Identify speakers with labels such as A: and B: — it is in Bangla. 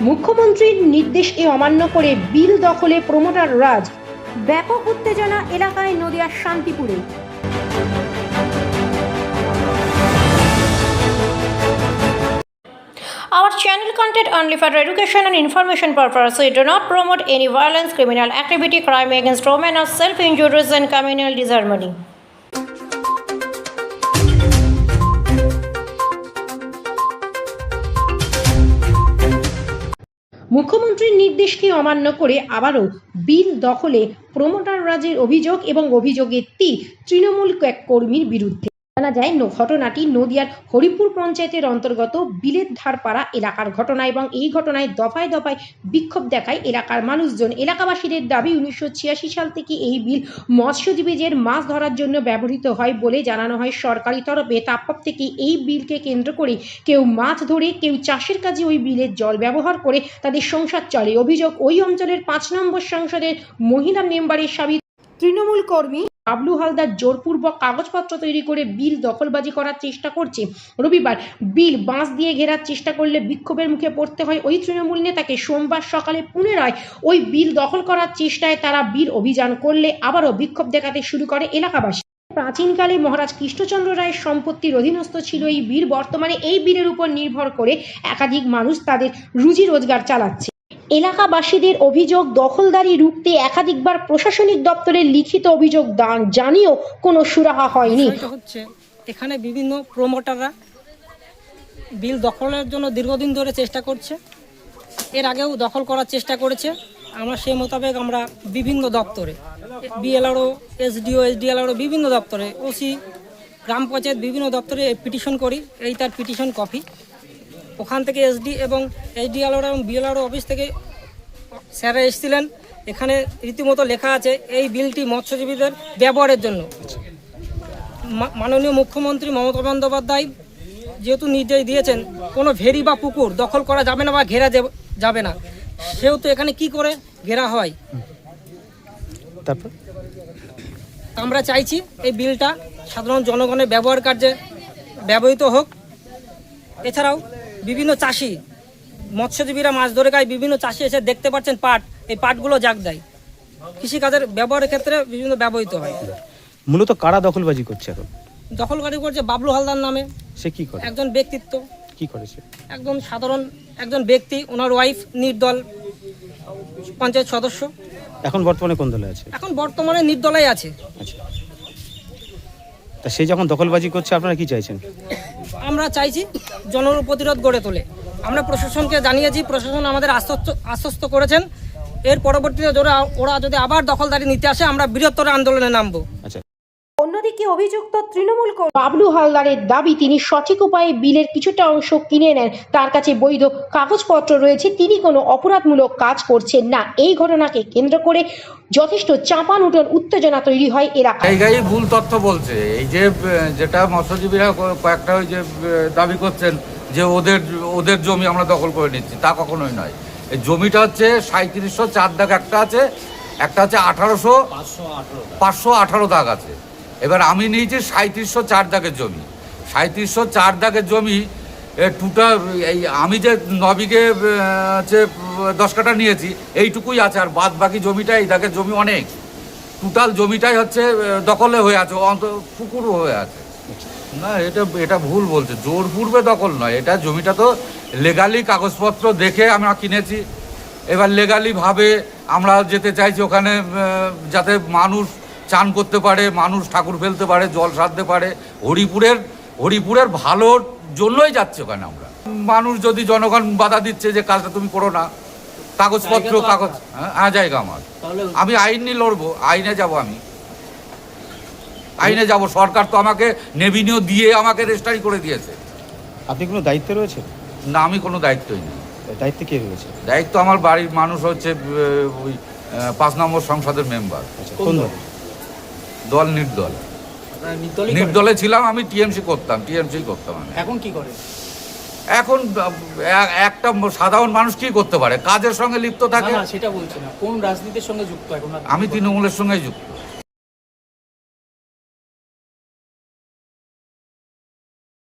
A: মুখ্যমন্ত্রীর নির্দেশকে অমান্য করে বিল দখলে প্রমোটার রাজ ব্যাপক উত্তেজনা এলাকায় নদিয়ার শান্তিপুরে Our channel content only for education and information purpose. We do not promote any violence, criminal activity, crime against women, or self-injuries and communal disharmony. মুখ্যমন্ত্রীর নির্দেশকে অমান্য করে আবারও বিল দখলে প্রমোটার রাজের অভিযোগ এবং অভিযোগের তীর তৃণমূল কর্মীর বিরুদ্ধে। জানা যায় ঘটনাটি নদিয়ার হরিপুর পঞ্চায়েতের অন্তর্গত বিলের ধারপাড়া এলাকার ঘটনা এবং এই ঘটনায় দফায় দফায় বিক্ষোভ দেখায় এলাকার মানুষজন। এলাকাবাসীদের দাবি, উনিশশো ছিয়াশি সাল থেকে এই বিল মৎস্যজীবীদের মাছ ধরার জন্য ব্যবহৃত হয় বলে জানানো হয় সরকারি তরফে। তারপর থেকে এই বিলকে কেন্দ্র করে কেউ মাছ ধরে, কেউ চাষের কাজে ওই বিলের জল ব্যবহার করে তাদের সংসার চলে। অভিযোগ, ওই অঞ্চলের পাঁচ নম্বর সংসদের মহিলা মেম্বারের স্বামী তৃণমূল কর্মী বাবলু হালদার জোরপূর্বক কাগজপত্র তৈরি করে বিল দখলবাজি করার চেষ্টা করছে। রবিবার বিল বাঁশ দিয়ে ঘেরার চেষ্টা করলে বিক্ষোভের মুখে পড়তে হয় ওই তৃণমূল নেতাকে। সোমবার সকালে পুনরায় ওই বিল দখল করার চেষ্টায় তারা বিল অভিযান করলে আবারও বিক্ষোভ দেখাতে শুরু করে এলাকাবাসী। প্রাচীনকালে মহারাজ কৃষ্ণচন্দ্র রায়ের সম্পত্তির অধীনস্থ ছিল এই বীর বর্তমানে এই বীরের উপর নির্ভর করে একাধিক মানুষ তাদের রুজি রোজগার চালাচ্ছে। এলাকাবাসীদের অভিযোগ দখলদারি রুখতে একাধিকবার প্রশাসনিক দপ্তরে লিখিত অভিযোগ দান জানিয়েও কোনো সুরাহা হয়নি।
B: হচ্ছে, এখানে বিভিন্ন প্রমোটাররা বিল দখলের জন্য দীর্ঘদিন ধরে চেষ্টা করছে। এর আগেও দখল করার চেষ্টা করেছে। আমরা সেই মোতাবেক আমরা বিভিন্ন দপ্তরে বিএলআরও এসডিও এসডিএলআরও বিভিন্ন দপ্তরে ওসি গ্রাম পঞ্চায়েত বিভিন্ন দপ্তরে পিটিশন করি। এই তার পিটিশন কপি ওখান থেকে এসডি এবং এসডিএলআর এবং বিএলআরও অফিস থেকে স্যাররা এসেছিলেন। এখানে রীতিমতো লেখা আছে এই বিলটি মৎস্যজীবীদের ব্যবহারের জন্য। মাননীয় মুখ্যমন্ত্রী মমতা বন্দ্যোপাধ্যায় যেহেতু নির্দেশ দিয়েছেন কোনো ভেরি বা পুকুর দখল করা যাবে না বা ঘেরা যাবে না। সেহেতু এখানে কি করে ঘেরা হয়?
C: তারপর?
B: আমরা চাইছি এই বিলটা সাধারণ জনগণের ব্যবহার কার্যে ব্যবহৃত হোক। এছাড়াও বিভিন্ন চাষি মৎস্যজীবীরা মাছ ধরে খায় বিভিন্ন চাষি এসে দেখতে পাচ্ছেন পাট। এই পাটগুলো জাগ দেয়। কৃষিকাজের ব্যবহারের ক্ষেত্রে বিভিন্ন ব্যবহৃত হয়।
C: মূলত কারা দখলবাজি করছে এখন?
B: দখলকারী করছে বাবলু হালদার নামে।
C: সে কি করে?
B: একজন ব্যক্তিত্ব।
C: কি করেছে
B: একজন সাধারণ একজন ব্যক্তি ওনার ওয়াইফ নির্দল পঞ্চায়েত সদস্য।
C: এখন বর্তমানে কোন দলে আছে?
B: এখন বর্তমানে নির্দলাই আছে।
C: আচ্ছা। তা সে যখন দখলবাজি করছে, আপনারা কি চাইছেন?
B: আমরা চাইছি জনর প্রতিরোধ গড়ে তোলে। আমরা প্রশাসনকে জানিয়েছি, প্রশাসন আমাদের আশ্বস্ত আশ্বস্ত করেছেন। এর পরবর্তীতে ওরা ওরা যদি আবার দখলদারি নিতে আসে, আমরা বৃহত্তর আন্দোলনে নামবো।
A: অন্যদিকে অভিযুক্ত তৃণমূল বাবলু হালদারের দাবি তিনি সঠিক উপায়ে বিলের কিছুটা অংশ কিনে নেন। তার কাছে বৈধ কাগজপত্র রয়েছে। তিনি কোনো অপরাধমূলক কাজ করছেন না। এই ঘটনাকে কেন্দ্র করে যথেষ্ট চাপানুটন উত্তেজনা তৈরি হয়
D: জায়গায় ভুল তথ্য বলছে। এই যে যেটা মৎস্যজীবীরা কয়েকটা ওই যে দাবি করছেন যে ওদের ওদের জমি আমরা দখল করে নিচ্ছি তা কখনোই নয়। এই জমিটা হচ্ছে সাঁত্রিশশো চার দাগ একটা আছে একটা হচ্ছে আঠারোশো পাঁচশো আঠারো দাগ আছে। এবার আমি নিয়েছি সাঁত্রিশশো চার দাগের জমি। সাঁত্রিশশো চার দাগের জমি টুটা এই আমি যে আহ, হচ্ছে দশ কাটা নিয়েছি এইটুকুই আছে আর বাদ বাকি জমিটা এই দাগের জমি অনেক। টোটাল জমিটাই হচ্ছে দখলে হয়ে আছে অন্ত পুকুরও হয়ে আছে। না এটা এটা ভুল বলছে জোর পূর্বে দখল নয় এটা জমিটা তো লেগালি কাগজপত্র দেখে আমরা কিনেছি। এবার লেগালিভাবে আমরা যেতে চাইছি ওখানে যাতে মানুষ চান করতে পারে মানুষ ঠাকুর ফেলতে পারে জল সারতে পারে হরিপুরের হরিপুরের ভালোর জন্যই যাচ্ছে ওখানে আমরা। মানুষ যদি জনগণ বাধা দিচ্ছে যে কাজটা তুমি করো না কাগজপত্র কাগজ হ্যাঁ হ্যাঁ, জায়গা আমার। আমি আইন নিয়ে লড়বো আইনে যাব আমি। আইনে যাব সরকার তো আমাকে নেভিনিও দিয়ে আমাকে রেজিস্ট্রারি করে দিয়েছে।
C: আপনি কোনো দায়িত্ব রয়েছে
D: না আমি কোনো দায়িত্বই নেই।
C: দায়িত্ব কে রয়েছে?
D: দায়িত্ব আমার বাড়ির মানুষ হচ্ছে ওই পাঁচ নম্বর সংসদের মেম্বার।
C: আচ্ছা কোন দল
D: দল নির্দল নির্দলে ছিলাম আমি টিএমসি করতাম টিএমসি করতাম আমি।
E: এখন কি করে
D: এখন একটা সাধারণ মানুষ কি করতে পারে? কাজের সঙ্গে লিপ্ত থাকে?
E: না সেটা বলছি না। কোন রাজনীতির সঙ্গে যুক্ত এখন?
D: আমি তৃণমূলের সঙ্গে যুক্ত।